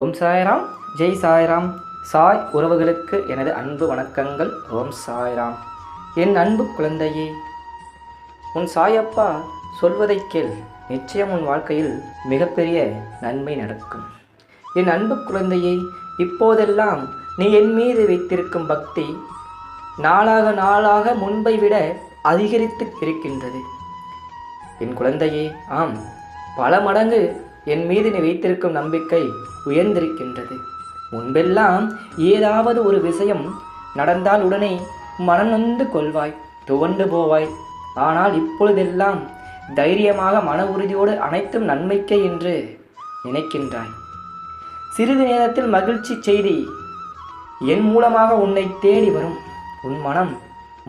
ஓம் சாய்ராம். ஜெய் சாய்ராம். சாய் உறவுகளுக்கு எனது அன்பு வணக்கங்கள். ஓம் சாய்ராம். என் அன்பு குழந்தையே உன் சாயப்பா சொல்வதைக் கேள். நிச்சயம் உன் வாழ்க்கையில் மிகப்பெரிய நன்மை நடக்கும். என் அன்பு குழந்தையே இப்போதெல்லாம் நீ என் மீது வைத்திருக்கும் பக்தி நாளாக நாளாக முன்பை விட அதிகரித்து இருக்கின்றது என் குழந்தையே ஆம் பல மடங்கு என் மீது நீ வைத்திருக்கும் நம்பிக்கை உயர்ந்திருக்கின்றது. முன்பெல்லாம் ஏதாவது ஒரு விஷயம் நடந்தால் உடனே மனநொந்து கொள்வாய் துவண்டு போவாய். ஆனால் இப்பொழுதெல்லாம் தைரியமாக மன உறுதியோடு அனைத்தும் நன்மைக்கே என்று நினைக்கின்றாய். சிறிது நேரத்தில் மகிழ்ச்சி செய்தி என் மூலமாக உன்னை தேடி வரும். உன் மனம்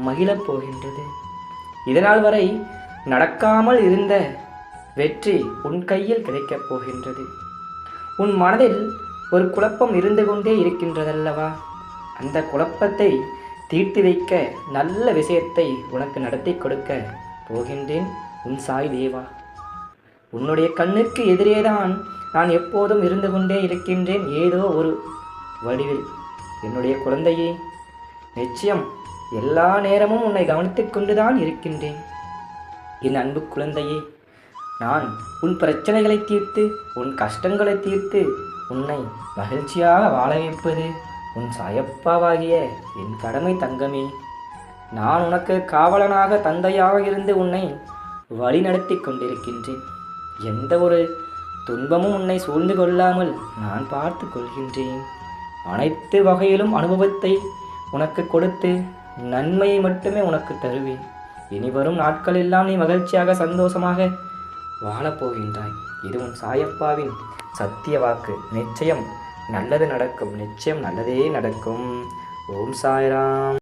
மகிழப் போகின்றது. இதனால் வரை நடக்காமல் இருந்த வெற்றி உன் கையில் கிடைக்கப் போகின்றது. உன் மனதில் ஒரு குழப்பம் இருந்து கொண்டே இருக்கின்றதல்லவா? அந்த குழப்பத்தை தீர்த்து வைக்க நல்ல விஷயத்தை உனக்கு நடத்தி கொடுக்க போகின்றேன் உன் சாய் தேவா. உன்னுடைய கண்ணுக்கு எதிரேதான் நான் எப்போதும் இருந்து கொண்டே இருக்கின்றேன் ஏதோ ஒரு வடிவில். என்னுடைய குழந்தையே நிச்சயம் எல்லா நேரமும் உன்னை கவனித்துக் கொண்டுதான் இருக்கின்றேன். என் அன்பு குழந்தையே நான் உன் பிரச்சனைகளை தீர்த்து உன் கஷ்டங்களை தீர்த்து உன்னை மகிழ்ச்சியாக வாழ வைப்பது உன் சாயப்பாவாகிய என் கடமை தங்கமே. நான் உனக்கு காவலனாக தந்தையாக இருந்து உன்னை வழிநடத்தி கொண்டிருக்கின்றேன். எந்த ஒரு துன்பமும் உன்னை சூழ்ந்து கொள்ளாமல் நான் பார்த்து கொள்கின்றேன். அனைத்து வகையிலும் அனுபவத்தை உனக்கு கொடுத்து நன்மையை மட்டுமே உனக்கு தருவேன். இனிவரும் நாட்களெல்லாம் நீ மகிழ்ச்சியாக சந்தோஷமாக வாழப்போகின்றாய். இதுவும் சாயப்பாவின் சத்திய வாக்கு. நிச்சயம் நல்லது நடக்கும். நிச்சயம் நல்லதே நடக்கும். ஓம் சாய்ராம்.